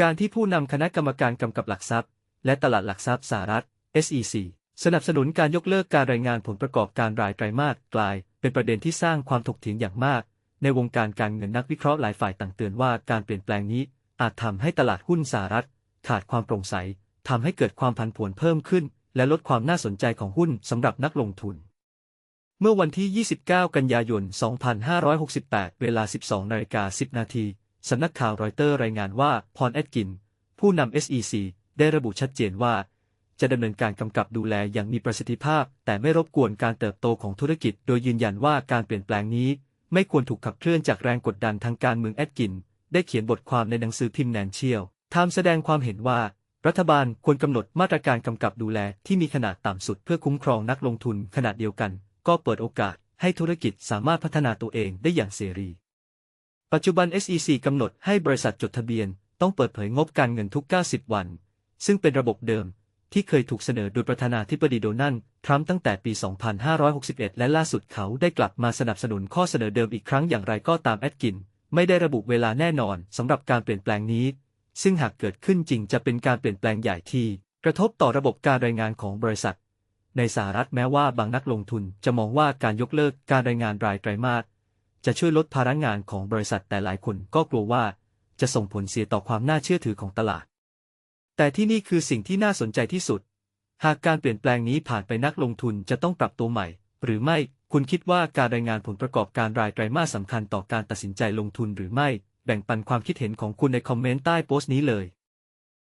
การที่ผู้นำคณะกรรมการกำกับหลักทรัพย์ และตลาดหลักทรัพย์สหรัฐ SEC สนับสนุนการยกเลิกการรายงานผลประกอบการรายไตรมาสกลาย เป็นประเด็นที่สร้างความถกเถียงอย่างมาก ในวงการการเงินนักวิเคราะห์หลายฝ่ายต่างเตือนว่าการเปลี่ยนแปลงนี้ อาจทำให้ตลาดหุ้นสหรัฐ ขาดความโปร่งใสทำให้เกิดความผันผวนเพิ่มขึ้น และลดความน่าสนใจของหุ้นสำหรับนักลงทุน เมื่อวันที่ 29 กันยายน 2568 เวลา 12นาฬิกา10 นาที สำนักข่าวรอยเตอร์รายงานว่าพอลแอดกิน ผู้นำ SEC ได้ระบุชัดเจนว่า จะดำเนินการกำกับดูแลอย่างมีประสิทธิภาพ แต่ไม่รบกวนการเติบโตของธุรกิจ โดยยืนยันว่าการเปลี่ยนแปลงนี้ ไม่ควรถูกขับเคลื่อนจากแรงกดดันทางการเมืองแอดกิน ได้เขียนบทความในหนังสือพิมพ์แนนเชียลไทม์แสดงความเห็นว่า รัฐบาลควรกำหนดมาตรการกำกับดูแลที่มีขนาดต่ำสุดเพื่อคุ้มครองนักลงทุนขนาดเดียวกัน ก็เปิดโอกาสให้ธุรกิจสามารถพัฒนาตัวเองได้อย่างเสรี ปัจจุบัน SEC กำหนดให้บริษัทจดทะเบียน ต้องเปิดเผยงบการเงินทุก 90 วัน ซึ่งเป็นระบบเดิม ที่เคยถูกเสนอโดยประธานาธิบดีโดนัลด์ทรัมป์ตั้งแต่ปี 2561 และล่าสุดเขาได้กลับมาสนับสนุนข้อเสนอเดิมอีกครั้งอย่างไรก็ตามแอดกิน ไม่ได้ระบุเวลาแน่นอนสำหรับการเปลี่ยนแปลงนี้ ซึ่งหากเกิดขึ้นจริงจะเป็นการเปลี่ยนแปลงใหญ่ที่ กระทบต่อระบบการรายงานของบริษัท ในสหรัฐแม้ว่าบางนักลงทุนจะมองว่าการยกเลิกการรายงานรายไตรมาส จะช่วยลดภาระงานของบริษัทแต่หลายคนก็กลัวว่า จะส่งผลเสียต่อความน่าเชื่อถือของตลาด แต่ที่นี่คือสิ่งที่น่าสนใจที่สุด หากการเปลี่ยนแปลงนี้ผ่านไปนักลงทุนจะต้องปรับตัวใหม่ หรือไม่คุณคิดว่าการรายงานผลประกอบการรายไตรมาสสำคัญต่อการตัดสินใจลงทุนหรือไม่ แบ่งปันความคิดเห็นของคุณในคอมเมนต์ใต้โพสต์นี้เลย